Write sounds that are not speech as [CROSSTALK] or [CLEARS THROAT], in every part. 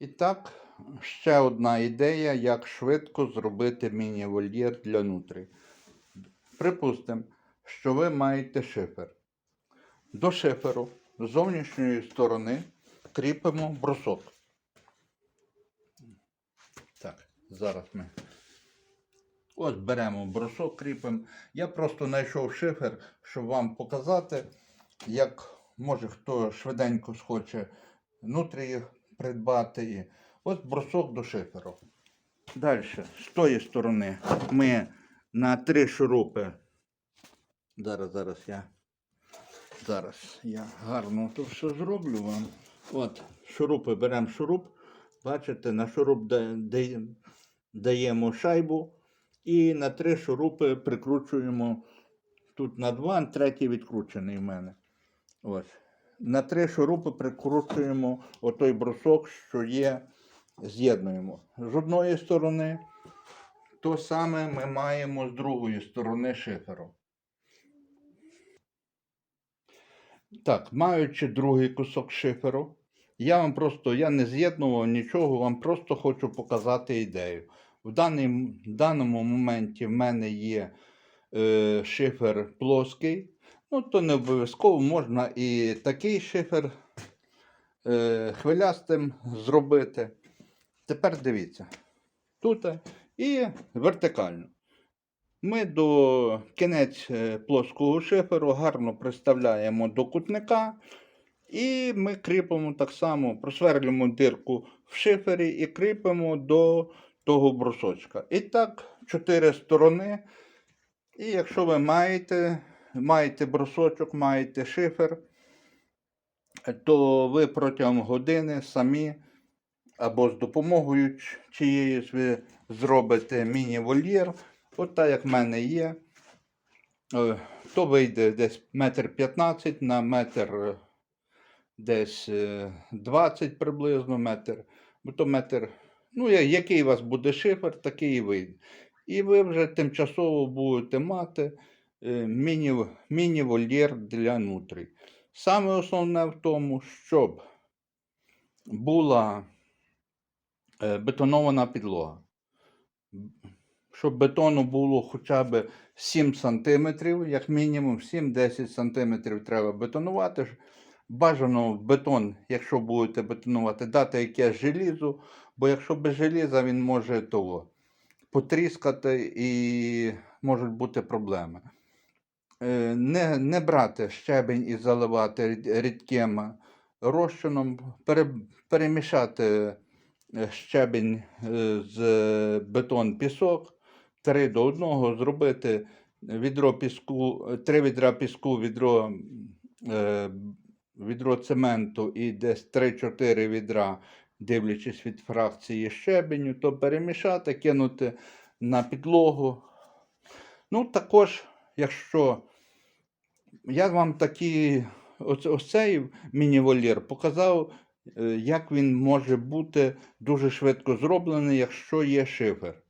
І так, ще одна ідея, як швидко зробити міні-вольєр для нутрі. Припустимо, що ви маєте шифер. До шиферу з зовнішньої сторони кріпимо брусок. Так, зараз ми. Ось беремо брусок, кріпимо. Я просто знайшов шифер, щоб вам показати, як може хто швиденько схоче нутрії придбати. І Ось брусок до шиферу. Далі, з тої сторони, ми на три шурупи. Зараз, зараз я. Зараз я гарно то все зроблю вам. От, шурупи беремо шуруп. Бачите, на шуруп да- да- даємо шайбу. І на три шурупи прикручуємо. Тут на два, третій відкручений в мене. Ось. На три шурупи прикручуємо отой брусок, що є, з'єднуємо. З одної сторони, то саме ми маємо з другої сторони шиферу. Так, маючи другий кусок шиферу, я вам просто я не з'єднував нічого, вам просто хочу показати ідею. В, даний, м- даному моменті в мене є е, шифер плоский. Ну, то не обов'язково можна і такий шифер е, хвилястим зробити. Тепер дивіться. Тут і вертикально. Ми до кінець е, плоского шиферу гарно приставляємо до кутника. І ми кріпимо так само, просверлюємо дирку в шифері і кріпимо до того брусочка. І так, чотири сторони. І якщо ви маєте, маєте брусочок, маєте шифер, то ви протягом години самі або з допомогою чиєїсь ви зробите міні-вольєр. От так, як в мене є. Е, То вийде десь метр 15 на метр е, десь е, 20 приблизно метр. То метр, ну, який у вас буде шифер, такий і вийде. І ви вже тимчасово будете мати е, міні-вольєр для нутрій. Саме основне в тому, щоб була е, бетонована підлога. Щоб бетону було хоча б 7 см, як мінімум 7-10 см треба бетонувати. Бажано бетон, якщо будете бетонувати, дати якесь желізо, бо якщо без желіза він може того потріскати і можуть бути проблеми. Е, Не, не брати щебень і заливати рідким розчином, пере, перемішати е, щебень е, з бетон пісок 3 до 1, зробити відро піску, 3 відра піску, відро, відро цементу і десь 3-4 відра, дивлячись від фракції щебеню, то перемішати, кинути на підлогу. Ну, також, якщо я вам такі, ось, ось цей міні-вольєр показав, е, як він може бути дуже швидко зроблений, якщо є шифер.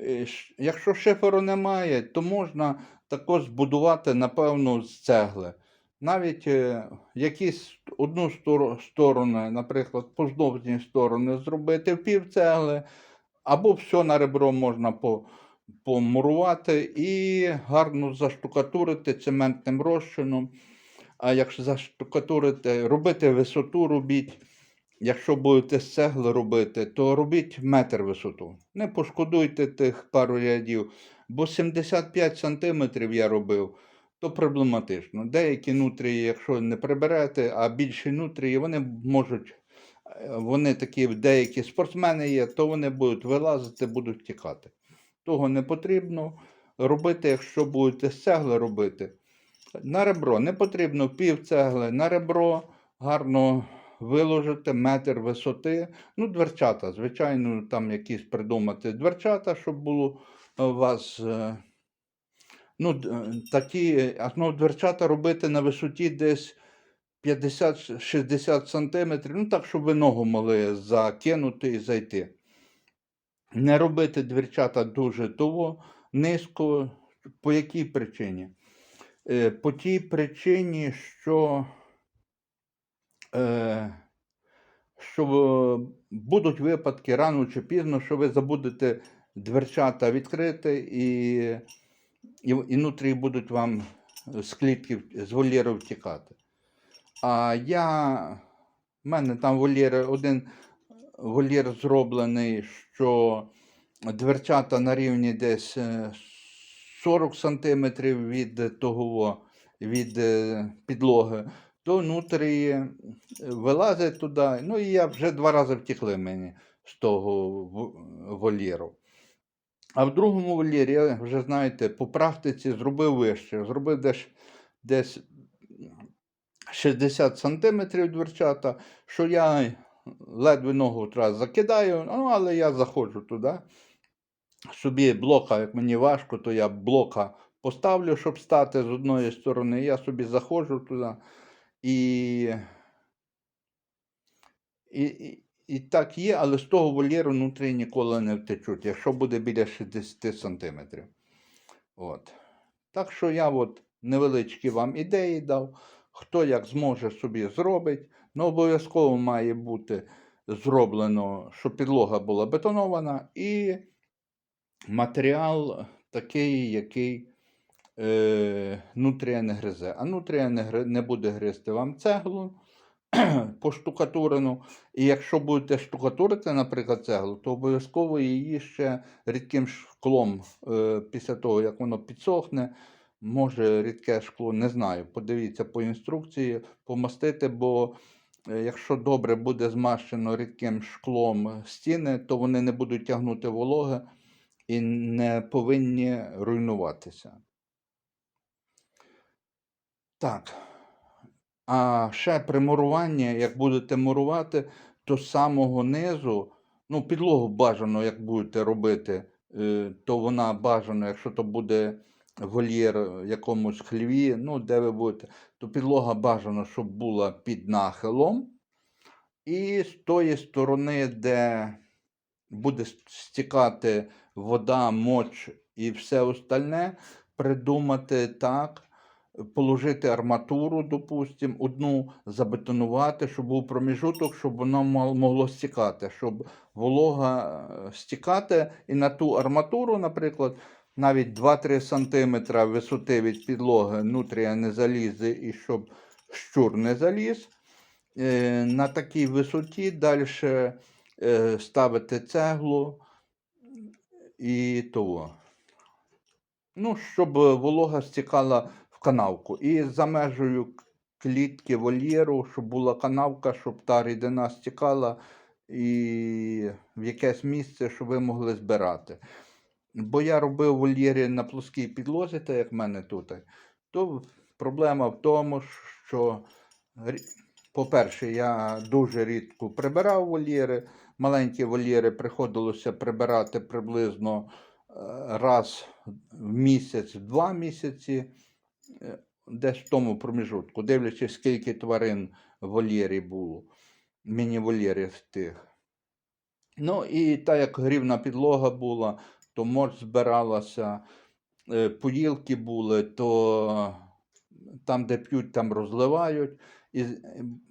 Е, Якщо шиферу немає, то можна також збудувати, напевно, з цегли. Навіть е, якісь одну сторону, наприклад, поздовжні сторони зробити в пів цегли, або все на ребро можна по, помурувати і гарно заштукатурити цементним розчином. А якщо заштукатурити, робити висоту робіть. Якщо будете з цегли робити, то робіть метр висоту. Не пошкодуйте тих пару рядів, бо 75 сантиметрів я робив, то проблематично. Деякі нутрії, якщо не приберете, а більші нутрії, вони можуть, е, вони такі, деякі спортсмени є, то вони будуть вилазити, будуть тікати. Того не потрібно робити, якщо будете з цегли робити. На ребро не потрібно пів цегли, на ребро гарно виложити метр висоти. Ну, дверчата, звичайно, там якісь придумати дверчата, щоб було у вас. е, Ну, е, такі, ну, дверчата робити на висоті десь 50-60 сантиметрів, ну так, щоб ви ногу могли закинути і зайти. Не робити дверчата дуже того, низько. По якій причині? Е, По тій причині, що, е, що е, будуть випадки рано чи пізно, що ви забудете дверчата відкрити і, і, і внутрі будуть вам з клітки з вольєру втікати. А я, в мене там вольєр, один вольєр зроблений, що дверцята на рівні десь е, 40 см від того, від е, підлоги, то внутрі е, вилазить туди. Ну і я вже два рази втекли мені з того вольєру. А в другому вольєрі, я вже знаєте, по практиці зробив вище, зробив десь, десь 60 сантиметрів дверчата, що я ледве ногу раз закидаю, ну, але я заходжу туди. Собі блока, як мені важко, то я блока поставлю, щоб стати з одної сторони. Я собі заходжу туди і. І, і, так є, але з того вольєру внутрі ніколи не втечуть, якщо буде біля 60 сантиметрів. От. Так що я от невеличкі вам ідеї дав. Хто як зможе собі зробить. Ну, обов'язково має бути зроблено, щоб підлога була бетонована, і матеріал такий, який е, нутрія не гризе. А нутрія не, не буде гризти вам цеглу [CLEARS THROAT] поштукатурену. І якщо будете штукатурити, наприклад, цеглу, то обов'язково її ще рідким шклом е, після того, як воно підсохне. Може рідке шкло, не знаю. Подивіться по інструкції, помастити, бо якщо добре буде змащено рідким шклом стіни, то вони не будуть тягнути вологи і не повинні руйнуватися. Так. А ще при муруванні, як будете мурувати, то з самого низу, ну, підлогу бажано, як будете робити, е, то вона бажано, якщо то буде вольєр в якомусь хліві, ну, де ви будете, то підлога бажано, щоб була під нахилом. І з тої сторони, де буде стікати вода, моч і все остальне, придумати так, положити арматуру, допустим, одну забетонувати, щоб був проміжуток, щоб воно могло стікати, щоб волога е, стікати, і на ту арматуру, наприклад, навіть 2-3 см висоти від підлоги нутрія не залізе і щоб щур не заліз. Е, На такій висоті далі ставити цеглу і того. Ну, щоб волога стікала в канавку. І за межею клітки вольєру, щоб була канавка, щоб та рідина стікала і в якесь місце, щоб ви могли збирати. Бо я робив вольєри на плоскій підлозі, так як в мене тут, то проблема в тому, що, по-перше, я дуже рідко прибирав вольєри. Маленькі вольєри приходилося прибирати приблизно е, раз в місяць, в два місяці, е, десь в тому проміжутку, дивлячись, скільки тварин в вольєрі було, міні-вольєрів тих. Ну і так як грівна підлога була, то морж збиралася, е, поїлки були, то там, де п'ють, там розливають. І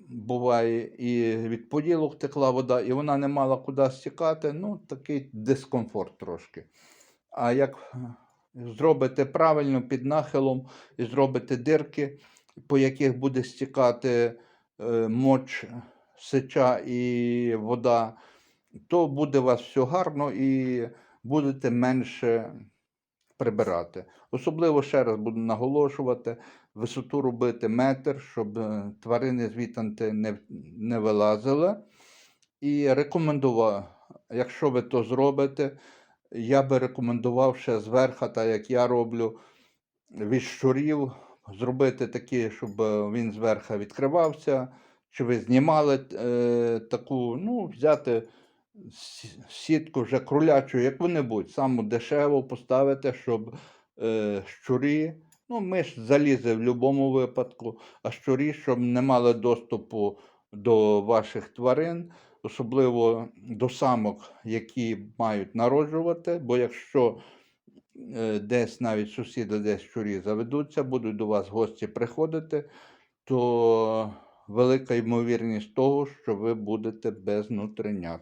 буває, і від поділок текла вода, і вона не мала куди стікати. Ну, такий дискомфорт трошки. А як е, зробите правильно під нахилом і зробите дирки, по яких буде стікати е, моч, сеча і вода, то буде у вас все гарно і будете менше прибирати. Особливо ще раз буду наголошувати, висоту робити метр, щоб е, тварини звітанти не, не вилазили. І рекомендував, якщо ви то зробите, я би рекомендував ще зверху, так як я роблю, від щурів зробити такі, щоб е, він зверху відкривався. Чи ви знімали е, таку, ну, взяти сітку вже кролячу, яку-небудь, саму дешеву поставити, щоб е, щурі, ну, миш залізе в будь-якому випадку, а щурі, щоб не мали доступу до ваших тварин, особливо до самок, які мають народжувати, бо якщо е, десь навіть сусіди десь щурі заведуться, будуть до вас гості приходити, то велика ймовірність того, що ви будете без нутринят.